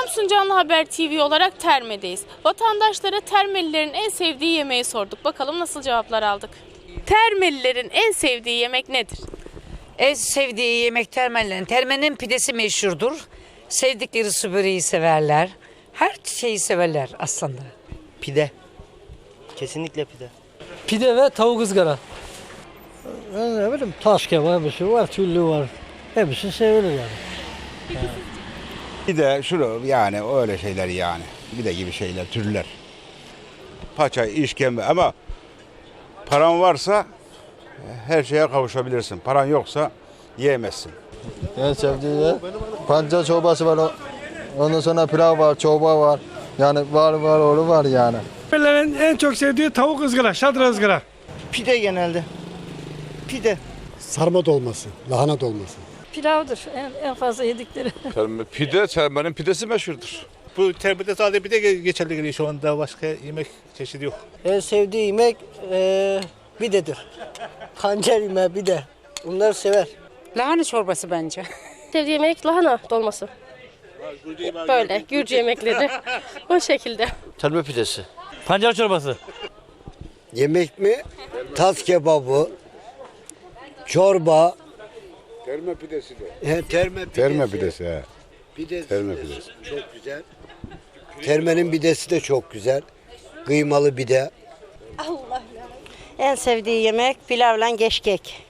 Samsun Canlı Haber TV olarak Terme'deyiz. Vatandaşlara Termelilerin en sevdiği yemeği sorduk. Bakalım nasıl cevaplar aldık. Termelilerin en sevdiği yemek nedir? En sevdiği yemek termenlerin. Termenin pidesi meşhurdur. Sevdikleri su böreği severler. Her şeyi severler aslında. Pide. Kesinlikle pide. Pide ve tavuk ızgara. Ben ne bileyim taş kebabı hepsi var, türlü var. Hepsi sevilir yani. Bir de şunu yani öyle şeyler yani. Bir de gibi şeyler, türler. Paça, işkembe ama paran varsa her şeye kavuşabilirsin. Paran yoksa yiyemezsin. En sevdiği pancar çorbası var. o- Ondan sonra pilav var, çorba var. Yani var var oğlu var yani. Termelilerin en çok sevdiği tavuk ızgara, şadır ızgara. Pide genelde. Pide. Sarma dolması, lahana dolması. Pilavdır en, en fazla yedikleri. Terme, pide, termenin pidesi meşhurdur. Bu terbiyede sadece bir de geçerli geliyor şu anda başka yemek çeşidi yok. En sevdiği yemek eee bidedir. Pancar yemeği bide. Bunları sever. Lahana çorbası bence. Sevdiği yemek lahana dolması. Böyle Gürcü yemekleri o şekilde. Terme pidesi. Pancar çorbası. Yemek mi? Tas kebabı, çorba. Terme pidesi de. He, terme pidesi. Terme pidesi he. Pidesi Terme de pidesi. Çok güzel. Termenin pidesi de çok güzel. Kıymalı pide. En sevdiği yemek pilavla geşkek.